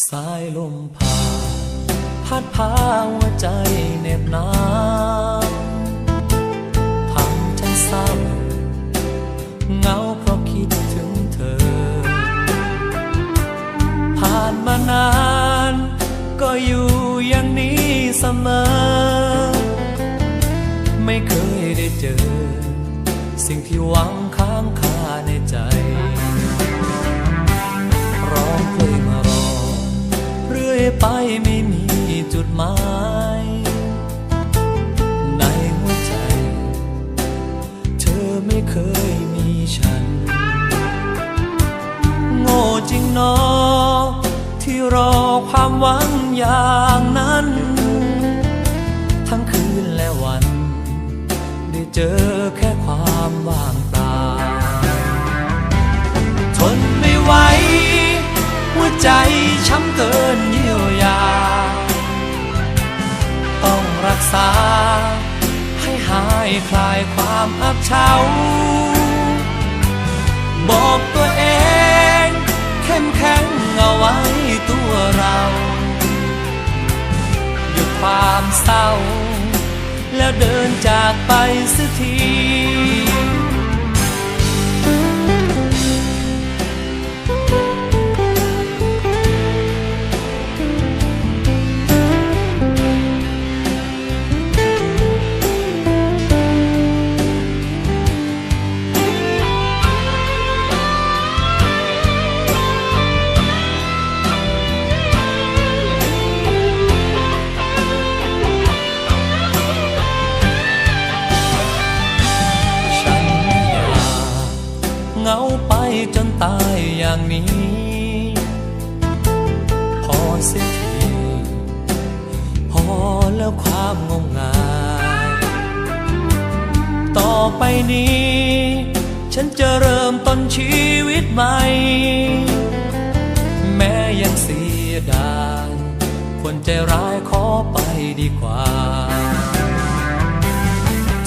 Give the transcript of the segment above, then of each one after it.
สายลมผ่านพัดพาหัวใจเหน็บหนาวทำฉันเศร้าเงาเพราะคิดถึงเธอ ผ่านมานาน ก็อยู่อย่างนี้เสมอ ไม่เคยได้เจอ สิ่งที่หวังค้างคาในใจ อยไปไม่มีจุดหมาย ในหัวใจ เธอไม่เคยมีฉัน โง่จริงนอที่รอความหวังอย่างนั้น ทั้งคืนและวัน ได้เจอแค่ความว่าง คลายความอับเฉาบอกตัวเอง เข้มแข็งเอาไว้ตัวเราหยุดความเศร้า แล้วเดินจากไปสักที แล้วความงมงายต่อไปนี้ ฉันจะเริ่มต้นชีวิตใหม่ แม้ยังเสียดายคนใจร้ายขอไปดีกว่า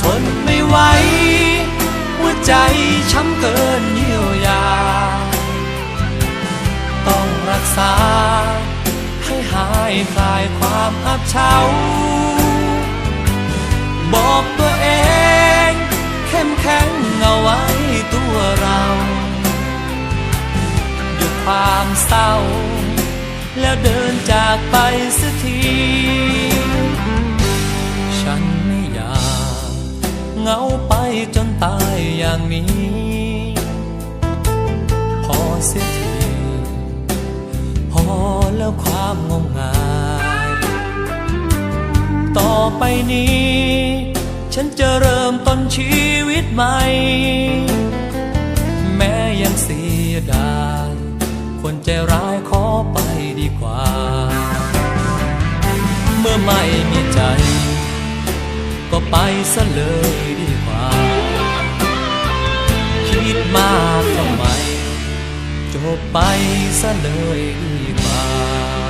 ทนไม่ไหวหัวใจช้ำเกินเยียวยา ต้องรักษา ให้หายคลายความอับเฉาบอกตัวเอง เข้มแข็งเอาไว้ตัวเราหยุดความเศร้า แล้วเดินจากไปสักที ฉันไม่อยากเหงาไปจนตายอย่างนี้ แล้วความงมงายต่อไปนี้ ฉันจะเริ่มต้นชีวิตใหม่ แม้ยังเสียดายคนใจร้ายขอไปดีกว่า เมื่อไม่มีใจ ก็ไปซะเลยดีกว่า ไปซะเลยดีกว่า